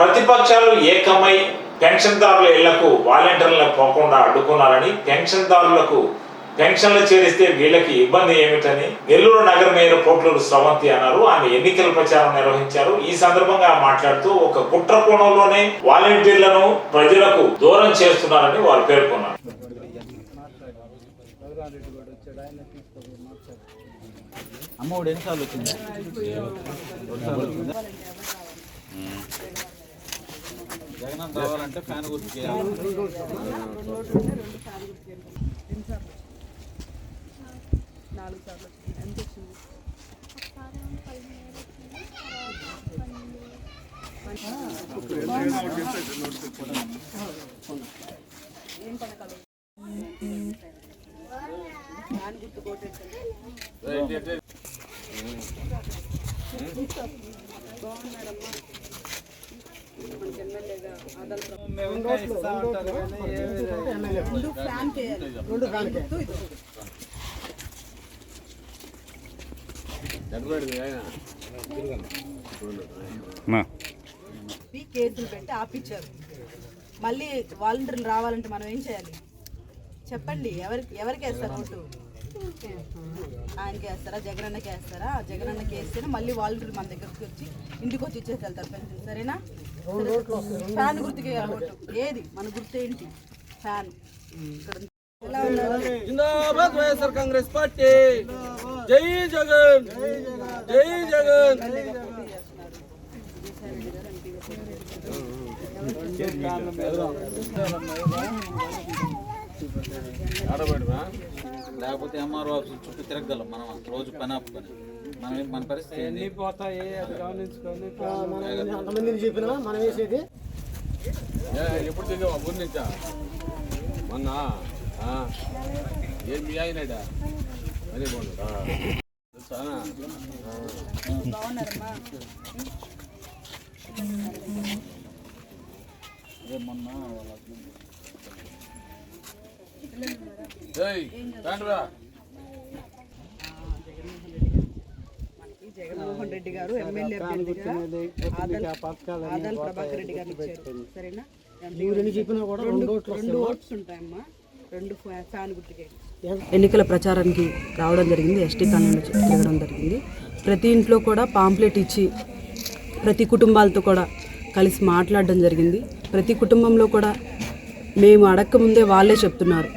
ప్రతిపక్షాలు ఏకమై పెన్షన్దారుల ఇళ్ళకు వాలంటీర్లను పోకుండా అడ్డుకున్నారని పెన్షన్దారులకు పెన్షన్లు చేరిస్తే వీళ్ళకి ఇబ్బంది ఏమిటని నెల్లూరు నగర మేయర్ పోట్లూరు స్రవంతి అన్నారు. ఆమె ఎన్నికల ప్రచారం నిర్వహించారు. ఈ సందర్భంగా ఆమె మాట్లాడుతూ ఒక కుట్ర కోణంలోనే వాలంటీర్లను ప్రజలకు దూరం చేస్తున్నారని వారు పేర్కొన్నారు. అమ్మ ఎన్నిసార్లు వచ్చిందా? జగన్ రావాలంటే ఫ్యాన్ గుర్తు చేయాలి నాలుగు సార్లు. ఎంత వచ్చింది ఏం పథకాలు ఫ్యాన్ గుర్తు ఈ కేసులు పెట్టి ఆపించారు మళ్ళీ వాలంటీర్లు రావాలంటే మనం ఏం చేయాలి? చెప్పండి ఎవరికి ఎవరికి వేస్తారు ఓటు? ఆయనకి వేస్తారా జగనన్నకి వేస్తారా జగనన్నకి వేస్తేనే మళ్ళీ వాలంటీర్లు మన దగ్గరికి వచ్చి ఇంటికి వచ్చి ఇచ్చేసి వెళ్తారు పెన్షన్ సరేనా ఫ్యాన్ గుర్తుకి ఓటు ఏది మన గుర్తు ఏంటి ఫ్యాన్ జిందాబాద్ వైఎస్ఆర్ కాంగ్రెస్ పార్టీ జై జగన్ జై జగన్ ఆడబడివా లేకపోతే ఎంఆర్ఓ ఆఫీస్ చుట్టూ తిరగగలం. మనం రోజు పని ఆపుకొని. మనం మన పరిస్థితి ఏంది? పోతాయి అది గమనించుకొని అంతమందిని చెప్పినా మనం వేసేది? ఎప్పుడు దిగావా ఊరి నుంచా? మొన్న? ఆ. ఏం మీ ఆయనడా? బాగుండు తెలుసానా జగన్మోహన్ రెడ్డి గారు ఎమ్మెల్యే అభ్యర్థిగా ఆదల్ ఆదల్ ప్రభాకర్ రెడ్డి గారిని ఇచ్చారు సరేనా? రెండు రెండు ఓట్స్ ఉంటాయమ్మా. రెండు ఫ్యా- ఫ్యాన్ గుర్తుకే ఎన్నికల ప్రచారానికి రావడం జరిగింది. ఎస్టీ కాలనీలో తిరగడం జరిగింది. ప్రతి ఇంట్లో కూడా పాంప్లెట్ ఇచ్చి ప్రతి కుటుంబాలతో కూడా కలిసి మాట్లాడడం జరిగింది. ప్రతి కుటుంబంలో కూడా మేము అడగకముందే వాళ్ళే చెప్తున్నారు.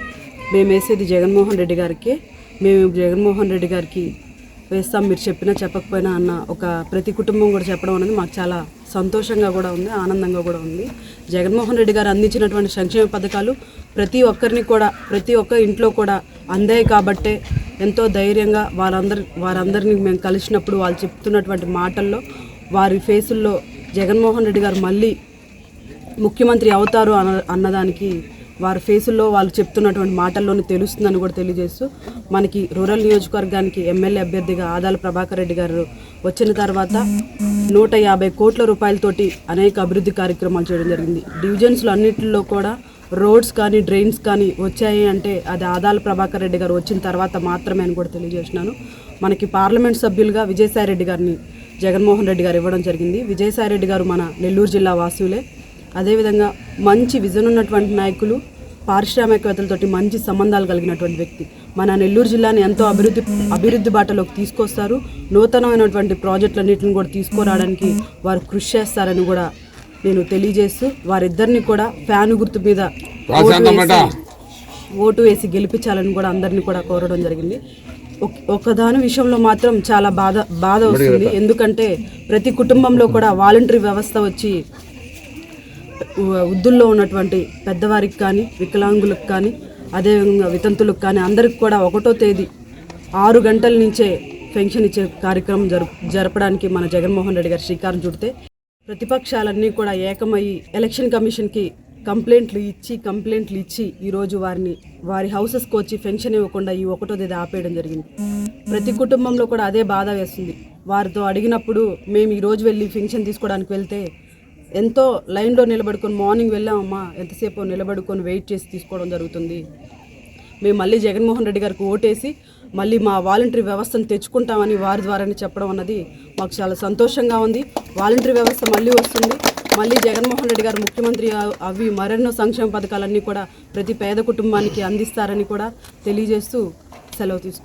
మేము వేసేది జగన్మోహన్ రెడ్డి గారికి. మేము జగన్మోహన్ రెడ్డి గారికి వేస్తాం మీరు చెప్పినా చెప్పకపోయినా అన్న ఒక ప్రతి కుటుంబం కూడా చెప్పడం అనేది మాకు చాలా సంతోషంగా కూడా ఉంది ఆనందంగా కూడా ఉంది. జగన్మోహన్ రెడ్డి గారు అందించినటువంటి సంక్షేమ పథకాలు ప్రతి ఒక్కరిని కూడా ప్రతి ఒక్క ఇంట్లో కూడా అందాయి కాబట్టే ఎంతో ధైర్యంగా వారందరి వారందరినీ మేము కలిసినప్పుడు వాళ్ళు చెప్తున్నటువంటి మాటల్లో వారి ఫేసుల్లో జగన్మోహన్ రెడ్డి గారు మళ్ళీ ముఖ్యమంత్రి అవుతారు అన్న అన్నదానికి వారి ఫేసుల్లో వాళ్ళు చెప్తున్నటువంటి మాటల్లోనే తెలుస్తుందని కూడా తెలియజేస్తూ మనకి రూరల్ నియోజకవర్గానికి ఎమ్మెల్యే అభ్యర్థిగా ఆదాల ప్రభాకర్ రెడ్డి గారు వచ్చిన తర్వాత నూట యాభై కోట్ల రూపాయలతోటి అనేక అభివృద్ధి కార్యక్రమాలు చేయడం జరిగింది. డివిజన్స్లో అన్నింటిలో కూడా రోడ్స్ కానీ డ్రైన్స్ కానీ వచ్చాయి అంటే అది ఆదాల ప్రభాకర్ రెడ్డి గారు వచ్చిన తర్వాత మాత్రమే అని కూడా తెలియజేసినాను మనకి పార్లమెంట్ సభ్యులుగా విజయసాయి రెడ్డి గారిని జగన్మోహన్ రెడ్డి గారు ఇవ్వడం జరిగింది. విజయసాయి రెడ్డి గారు మన నెల్లూరు జిల్లా వాసులే. అదేవిధంగా మంచి విజన్ ఉన్నటువంటి నాయకులు పారిశ్రామికవేత్తలతోటి మంచి సంబంధాలు కలిగినటువంటి వ్యక్తి. మన నెల్లూరు జిల్లాని ఎంతో అభివృద్ధి అభివృద్ధి బాటలోకి తీసుకొస్తారు. నూతనమైనటువంటి ప్రాజెక్టులన్నింటిని కూడా తీసుకురావడానికి వారు కృషి చేస్తారని కూడా నేను తెలియజేస్తూ వారిద్దరిని కూడా ఫ్యాను గుర్తు మీద ఓటు వేసి- గెలిపించాలని కూడా అందరినీ కూడా కోరడం జరిగింది. ఒక్- ఒకదాని విషయంలో మాత్రం చాలా బాధ బాధ వస్తుంది. ఎందుకంటే ప్రతి కుటుంబంలో కూడా వాలంటరీ వ్యవస్థ వచ్చి వృద్ధుల్లో ఉన్నటువంటి పెద్దవారికి కానీ వికలాంగులకు కానీ అదేవిధంగా వితంతులకు కానీ అందరికి కూడా ఒకటో తేదీ ఆరు గంటల నుంచే పెన్షన్ ఇచ్చే కార్యక్రమం జరుపు జరపడానికి మన జగన్మోహన్ రెడ్డి గారు శ్రీకారం చుడితే ప్రతిపక్షాలన్నీ కూడా ఏకమయ్యి ఎలక్షన్ కమిషన్కి కంప్లైంట్లు ఇచ్చి కంప్లైంట్లు ఇచ్చి ఈరోజు వారిని వారి హౌసెస్కి వచ్చి పెన్షన్ ఇవ్వకుండా ఈ ఒకటో తేదీ ఆపేయడం జరిగింది. ప్రతి కుటుంబంలో కూడా అదే బాధ వేస్తుంది. వారితో అడిగినప్పుడు మేము ఈరోజు వెళ్ళి పెన్షన్ తీసుకోవడానికి వెళ్తే ఎంతో లైన్లో నిలబడుకొని మార్నింగ్ వెళ్ళామమ్మా ఎంతసేపు నిలబడుకొని వెయిట్ చేసి తీసుకోవడం జరుగుతుంది. మేము మళ్ళీ జగన్మోహన్ రెడ్డి గారికి ఓటేసి మళ్ళీ మా వాలంటరీ వ్యవస్థను తెచ్చుకుంటామని వారి ద్వారానే చెప్పడం అన్నది మాకు చాలా సంతోషంగా ఉంది. వాలంటరీ వ్యవస్థ మళ్ళీ వస్తుంది. మళ్ళీ జగన్మోహన్ రెడ్డి గారు ముఖ్యమంత్రి అవి మరెన్నో సంక్షేమ పథకాలన్నీ కూడా ప్రతి పేద కుటుంబానికి అందిస్తారని కూడా తెలియజేస్తూ సెలవు తీసుకుంటాం